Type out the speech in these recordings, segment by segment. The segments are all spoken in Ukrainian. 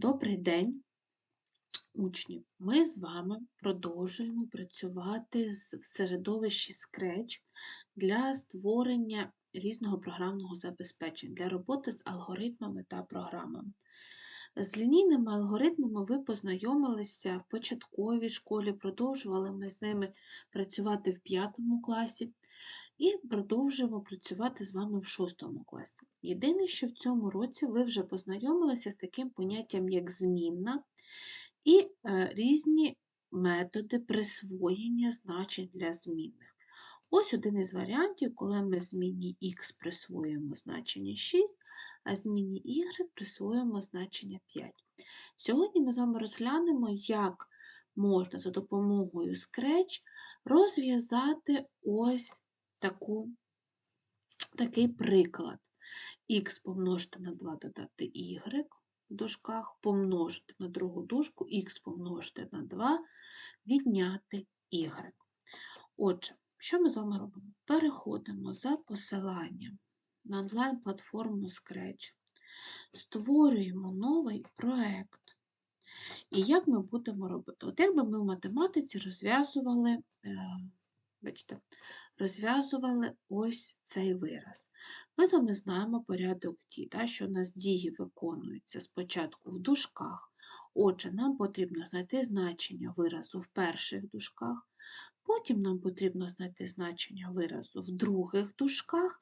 Добрий день, учні! Ми з вами продовжуємо працювати в середовищі Scratch для створення різного програмного забезпечення, для роботи з алгоритмами та програмами. З лінійними алгоритмами ви познайомилися в початковій школі, продовжували ми з ними працювати в п'ятому класі і продовжуємо працювати з вами в шостому класі. Єдине, що в цьому році ви вже познайомилися з таким поняттям, як змінна, і е, різні методи присвоєння значень для змінних. Ось один із варіантів, коли ми зміні х присвоюємо значення 6, а зміні y присвоюємо значення 5. Сьогодні ми з вами розглянемо, як можна за допомогою Scratch розв'язати ось таку, такий приклад. х помножити на 2 додати y в дужках, помножити на другу дужку, х помножити на 2, відняти y. Отже, що ми з вами робимо? Переходимо за посиланням на онлайн-платформу Scratch, створюємо новий проект. І як ми будемо робити? От якби ми в математиці розв'язували, е, бачите, розв'язували ось цей вираз. Ми з вами знаємо порядок дій, та, що у нас дії виконуються спочатку в дужках. Отже, нам потрібно знайти значення виразу в перших дужках, потім нам потрібно знайти значення виразу в других дужках,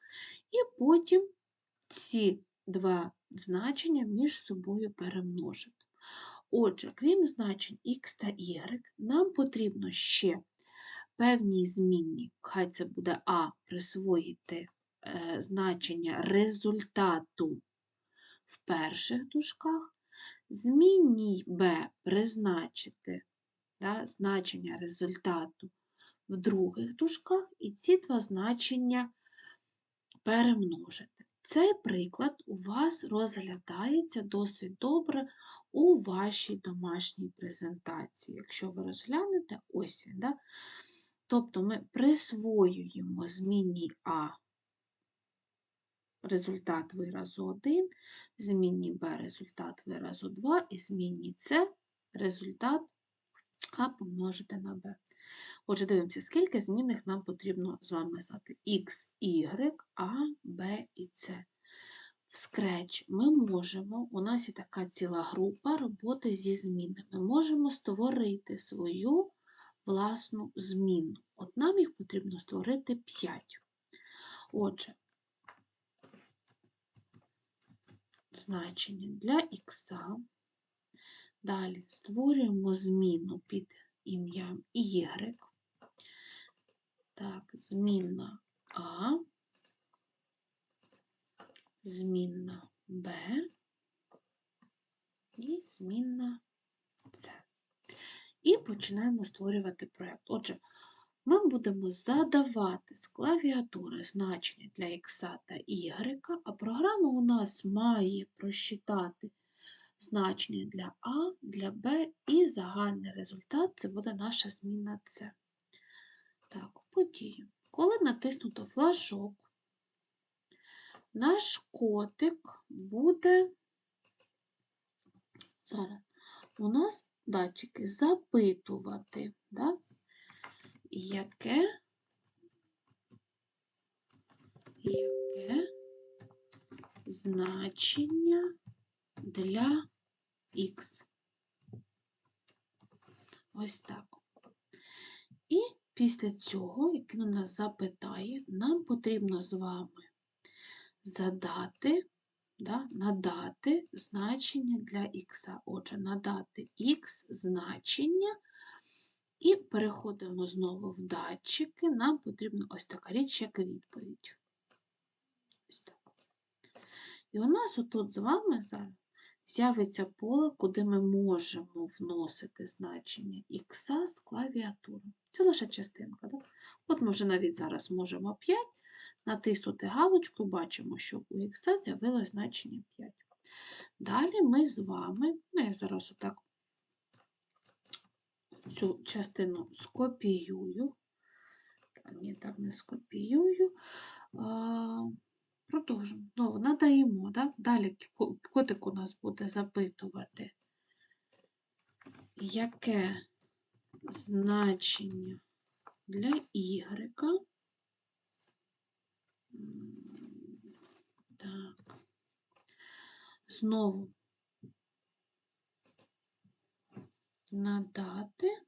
і потім ці два значення між собою перемножити. Отже, крім значень х та y, нам потрібно ще певній змінні, хай це буде А, присвоїти е, значення результату в перших дужках, змінній Б призначити да, значення результату в других дужках, і ці два значення перемножити. Цей приклад у вас розглядається досить добре у вашій домашній презентації. Якщо ви розглянете, ось він. Да? Тобто ми присвоюємо змінній А результат виразу 1, змінній Б результат виразу 2 і змінній С результат А помножити на Б. Отже, дивимося, скільки змінних нам потрібно з вами знати. Х, Y, А, Б і С. В Scratch ми можемо, у нас є така ціла група роботи зі змінами. Ми можемо створити свою власну зміну. От нам їх потрібно створити 5. Отже, значення для х. Далі створюємо зміну під ім'ям y. Так, змінна А, змінна Б і змінна С. І починаємо створювати проєкт. Отже, ми будемо задавати з клавіатури значення для X та Y, а програма у нас має просчитати значення для А, для Б і загальний результат це буде наша зміна С. Так, подію. Коли натиснуто флажок, наш котик буде зараз у нас датчики запитувати, да? яке, яке значення для х. Ось так. І після цього, як він нас запитає, нам потрібно з вами задати, да, надати значення для х. Отже, надати х значення. І переходимо знову в датчики. Нам потрібна ось така річ, як відповідь. Ось так. І у нас отут з вами зараз з'явиться поле, куди ми можемо вносити значення х з клавіатури. Це лише частинка. Так? От ми вже навіть зараз можемо 5 натиснути галочку, бачимо, що у х з'явилось значення 5. Далі ми з вами, ну я зараз отак цю частину скопіюю. Ні, так не скопіюю. Продовжимо. Знову надаємо. Да? Далі котик у нас буде запитувати яке значення для y. Так. Знову надати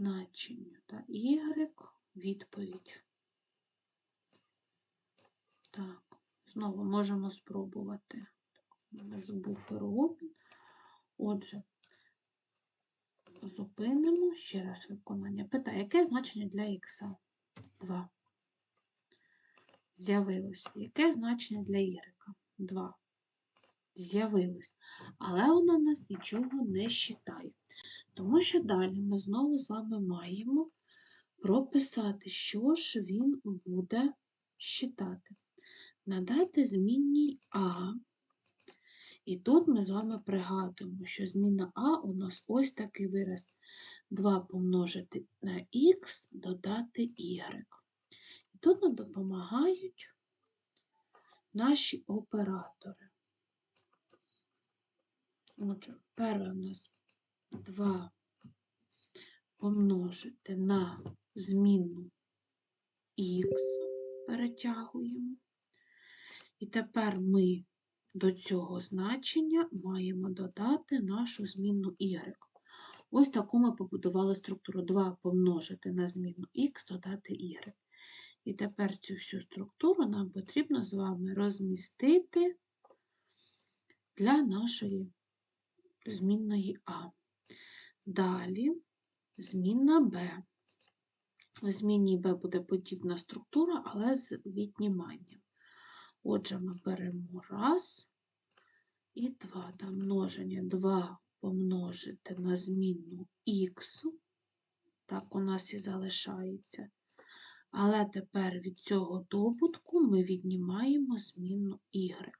значення та y відповідь. Так, знову можемо спробувати. У нас буфер обмін. Отже, зупинимо ще раз виконання. Питає, яке значення для х? 2. З'явилось. Яке значення для y? 2. З'явилось. Але воно в нас нічого не считає. Тому що далі ми знову з вами маємо прописати, що ж він буде считати. Надати змінній А. І тут ми з вами пригадуємо, що зміна А у нас ось такий вираз. 2 помножити на х додати y. І тут нам допомагають наші оператори. Отже, перше у нас 2 помножити на змінну х перетягуємо. І тепер ми до цього значення маємо додати нашу змінну y. Ось таку ми побудували структуру 2 помножити на змінну х додати y. І тепер цю всю структуру нам потрібно з вами розмістити для нашої змінної А. Далі змінна Б. В змінній Б буде подібна структура, але з відніманням. Отже, ми беремо раз і два. Там множення 2 помножити на змінну х. Так у нас і залишається. Але тепер від цього добутку ми віднімаємо змінну y.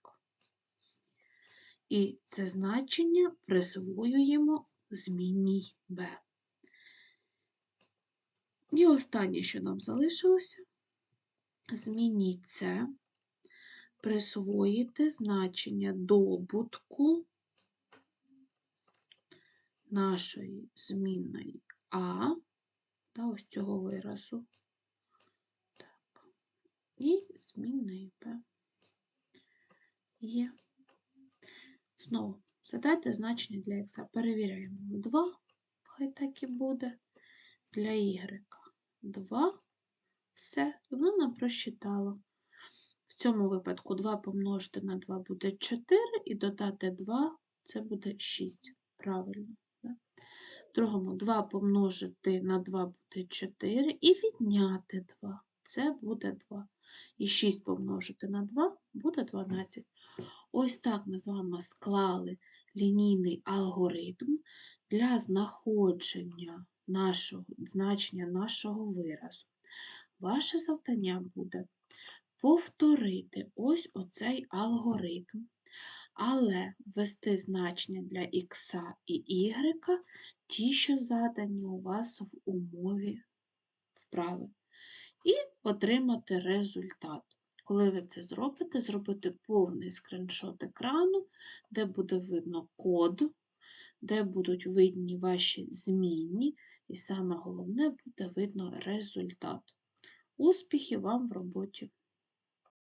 І це значення присвоюємо змінній b. І останнє, що нам залишилося, змініть це, присвоїти значення добутку нашої змінної А та ось цього виразу. Так. І змінної Б. Є. Знову задайте значення для х. Перевіряємо 2, хай так і буде. Для y 2. Все, і воно нам просчитало. В цьому випадку 2 помножити на 2 буде 4, і додати 2 це буде 6. Правильно. Да? Другому 2 помножити на 2 буде 4, і відняти 2 це буде 2. І 6 помножити на 2 буде 12. Ось так ми з вами склали лінійний алгоритм для знаходження нашого, значення нашого виразу. Ваше завдання буде повторити ось оцей алгоритм, але ввести значення для х і y, ті, що задані у вас в умові вправи, і отримати результат. Коли ви це зробите, зробити повний скріншот екрану, де буде видно код, де будуть видні ваші змінні, і саме головне буде видно результат. Успіхів вам в роботі!